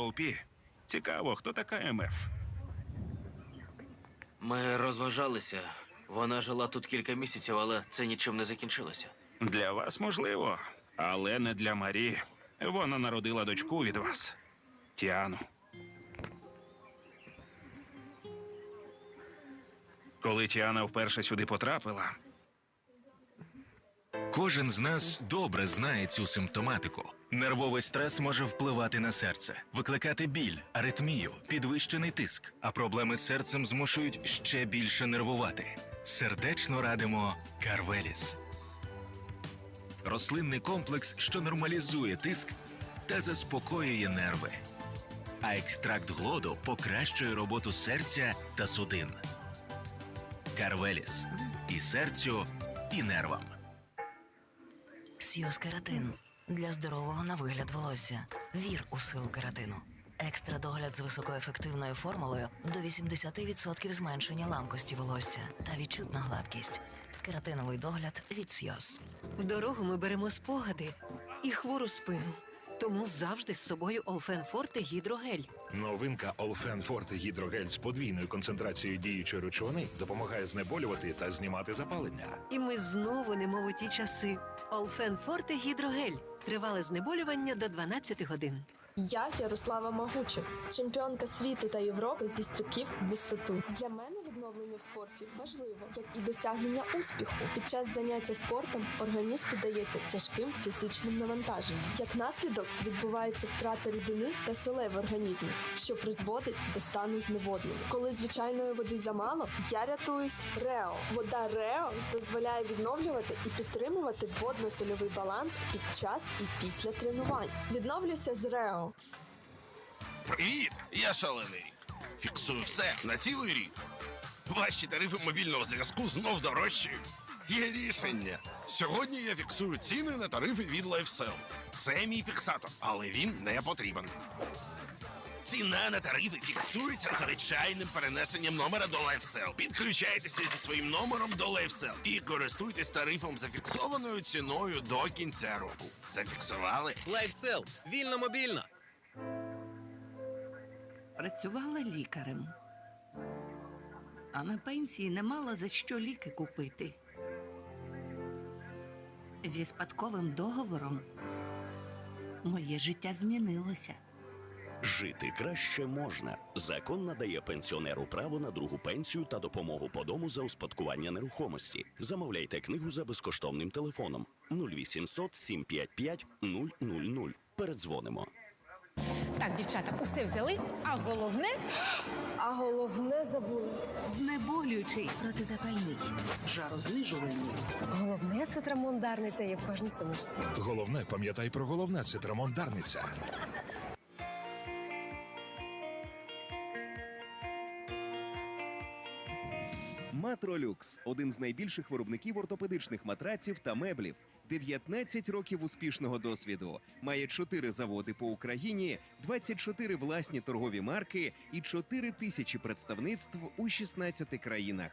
Опі. Цікаво, хто така МФ? Ми розважалися. Вона жила тут кілька місяців, але це нічим не закінчилося. Для вас можливо, але не для Марі. Вона народила дочку від вас. Тіану. Коли Тіана вперше сюди потрапила, Кожен з нас добре знає цю симптоматику. Нервовий стрес може впливати на серце, викликати біль, аритмію, підвищений тиск, а проблеми з серцем змушують ще більше нервувати. Сердечно радимо Карвеліс. Рослинний комплекс, що нормалізує тиск та заспокоює нерви. А екстракт глоду покращує роботу серця та судин. Карвеліс і серцю, і нервам. Сіос кератин для здорового на вигляд волосся. Вір у силу кератину. Екстра догляд з високоефективною формулою до 80% зменшення ламкості волосся та відчутна гладкість. Кератиновий догляд від Сйоз. В дорогу ми беремо спогади і хвору спину. Тому завжди з собою Олфен Форте гідрогель. Новинка Олфен Форте гідрогель з подвійною концентрацією діючої речовини допомагає знеболювати та знімати запалення. І ми знову немов у ті часи. Олфен Форте гідрогель. Тривале знеболювання до 12 годин. Я Ярослава Магучик, чемпіонка світу та Європи зі стрибків в висоту. Для мене відновлення в спорті важливо, як і досягнення успіху. Під час заняття спортом організм піддається тяжким фізичним навантаженням. Як наслідок відбувається втрата рідини та солей в організмі, що призводить до стану зневоднення. Коли звичайної води замало, я рятуюсь Рео. Вода Рео дозволяє відновлювати і підтримувати водно-сольовий баланс під час і після тренувань. Відновлюся з Рео. Привіт! Я шалений рік. Фіксую все на цілий рік. Ваші тарифи мобільного зв'язку знов дорожчають. Є рішення. Сьогодні я фіксую ціни на тарифи від LifeSell. Це мій фіксатор, але він не потрібен. Ціна на тарифи фіксується звичайним перенесенням номера до LifeSell. Підключайтеся зі своїм номером до LifeSell і користуйтесь тарифом зафіксованою ціною до кінця року. Зафіксували? Лайфсел, вільно мобільно. Працювала лікарем, а на пенсії не мала за що ліки купити. Зі спадковим договором моє життя змінилося. Жити краще можна. Закон надає пенсіонеру право на другу пенсію та допомогу по дому за успадкування нерухомості. Замовляйте книгу за безкоштовним телефоном 0800 755 000. Передзвонимо. Так, дівчата, усе взяли, а головне А головне забули. знеболюючий, протизапальний, жарознижувальний. Головне це трамондарниця є в кожній сумочці. Головне, пам'ятай про головне це трамондарниця. Матролюкс один з найбільших виробників ортопедичних матраців та меблів. 19 років успішного досвіду. Має 4 заводи по Україні, 24 власні торгові марки і 4 тисячі представництв у 16 країнах.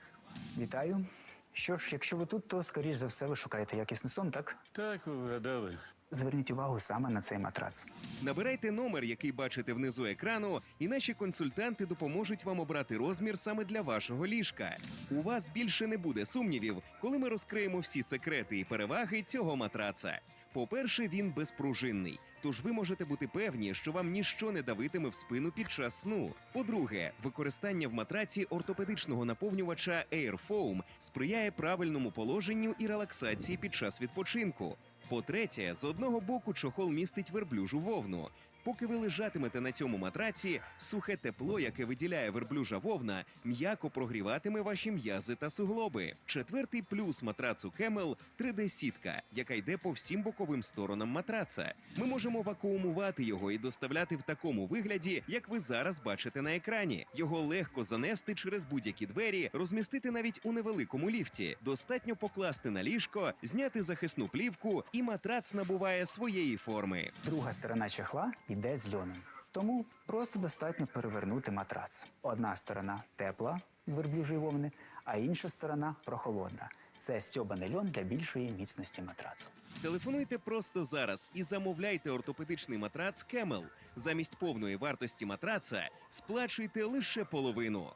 Вітаю. Що ж, якщо ви тут, то скоріш за все ви шукаєте якісний сон, так? Так, вгадали. Зверніть увагу саме на цей матрац. Набирайте номер, який бачите внизу екрану, і наші консультанти допоможуть вам обрати розмір саме для вашого ліжка. У вас більше не буде сумнівів, коли ми розкриємо всі секрети і переваги цього матраца. По-перше, він безпружинний, тож ви можете бути певні, що вам ніщо не давитиме в спину під час сну. По-друге, використання в матраці ортопедичного наповнювача AirFoam сприяє правильному положенню і релаксації під час відпочинку. По-третє, з одного боку чохол містить верблюжу вовну. Поки ви лежатимете на цьому матраці, сухе тепло, яке виділяє верблюжа вовна, м'яко прогріватиме ваші м'язи та суглоби. Четвертий плюс матрацу Camel – 3D-сітка, яка йде по всім боковим сторонам матраца. Ми можемо вакуумувати його і доставляти в такому вигляді, як ви зараз бачите на екрані. Його легко занести через будь-які двері, розмістити навіть у невеликому ліфті. Достатньо покласти на ліжко, зняти захисну плівку, і матрац набуває своєї форми. Друга сторона чехла йде з льоном. Тому просто достатньо перевернути матрац. Одна сторона тепла з верблюжої вовни, а інша сторона прохолодна. Це стьобаний льон для більшої міцності матрацу. Телефонуйте просто зараз і замовляйте ортопедичний матрац Кемел. Замість повної вартості матраца сплачуйте лише половину.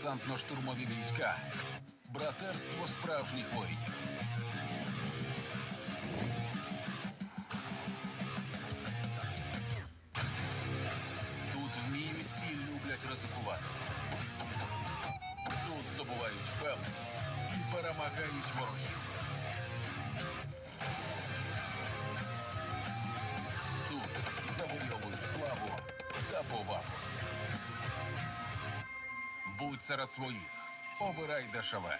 Десантно-штурмові війська. Братерство справжніх воїнів. Тут вміють і люблять ризикувати. Тут здобувають впевненість і перемагають ворогів. Серед своїх. Обирай дешеве.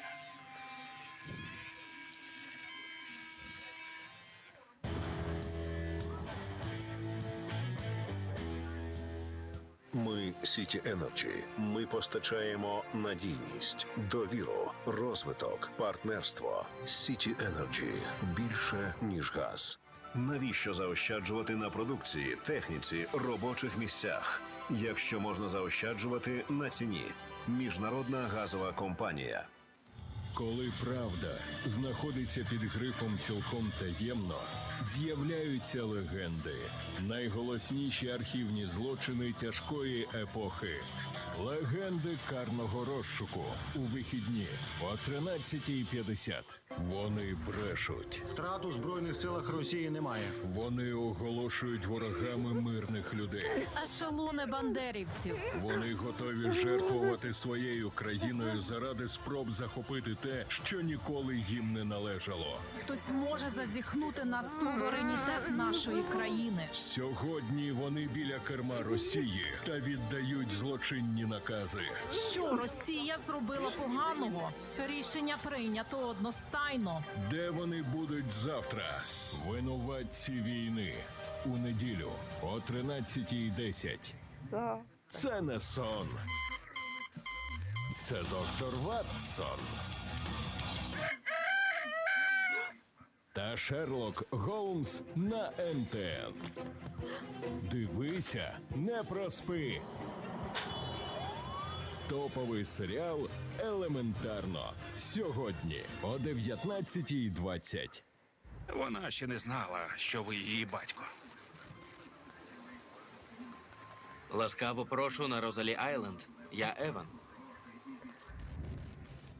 Ми Сіті Energy. Ми постачаємо надійність, довіру, розвиток, партнерство. Сіті Energy. більше ніж газ. Навіщо заощаджувати на продукції, техніці, робочих місцях, якщо можна заощаджувати на ціні? Міжнародна газова компанія. Коли правда знаходиться під грифом цілком таємно, з'являються легенди, найголосніші архівні злочини тяжкої епохи. Легенди карного розшуку у вихідні о 13.50. Вони брешуть. Втрат у збройних силах Росії немає. Вони оголошують ворогами мирних людей. Ешелони бандерівців. Вони готові жертвувати своєю країною заради спроб захопити те, що ніколи їм не належало. Хтось може зазіхнути на суверенітет нашої країни. Сьогодні вони біля керма Росії та віддають злочинні накази. Що Росія зробила поганого? Рішення прийнято одностайно. Де вони будуть завтра? Винуватці війни у неділю о 13.10. Це не сон. Це доктор Ватсон. Та Шерлок Голмс на НТН. Дивися, не проспи. Топовий серіал Елементарно. Сьогодні о 19.20. Вона ще не знала, що ви її батько. Ласкаво прошу на Розалі Айленд. Я Еван.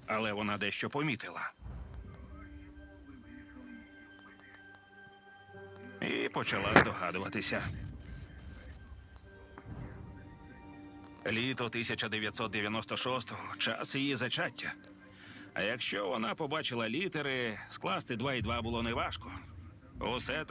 Але вона дещо помітила. І почала здогадуватися. Літо 1996-го – час її зачаття. А якщо вона побачила літери, скласти 2 і два було неважко. Усе так.